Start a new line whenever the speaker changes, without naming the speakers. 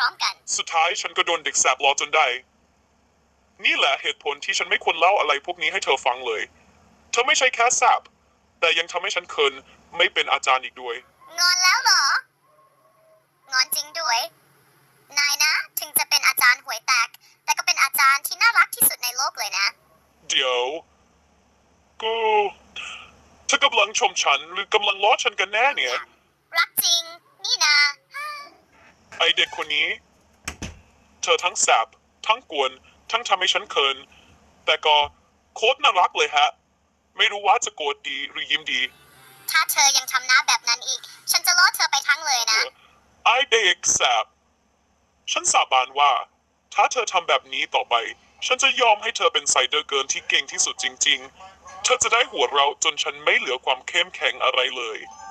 ร้อมกัน
สุดท้ายฉันก็โดนเด็กแสบล้อจนได้ นี่แหละเหตุผลที่ฉันไม่ควรเล่าอะไรพวกนี้ให้เธอฟังเลย เธอไม่ใช่แค่แสบแต่ยังทำให้ฉันเคินไม่เป็นอาจารย์อีกด้วย
งอนแล้วเหรอ งอนจริงด้วย นายนะ ถึงจะเป็นอาจารย์หวยแตก แต่ก็เป็นอาจารย์ที่น่ารักที่สุดในโลกเลยนะ
เดี๋ยว กูเธอกำลังชมฉันหรือกำลังล้อฉันกันแน่เนี่ย
รักจริงนี่นะ
ไอเด็กคนนี้ เธอทั้งแสบทั้งกวน ทั้งทำให้ฉันเคิน แต่ก็โคตรน่ารักเลยฮะ ไม่รู้ว่าจะโกรธดีหรือยิ้มดี
ถ้าเธอยังทำหน้าแบบนั้นอีก ฉันจะล้อเธอไปทั้งเลยนะ
ไอเด็กแสบ ฉันสาบานว่า ถ้าเธอทำแบบนี้ต่อไป ฉันจะยอมให้เธอเป็นไซเดอร์เกิร์ลที่เก่งที่สุดจริง ๆ เธอจะได้หัวเราะจนฉันไม่เหลือความเข้มแข็งอะไรเลย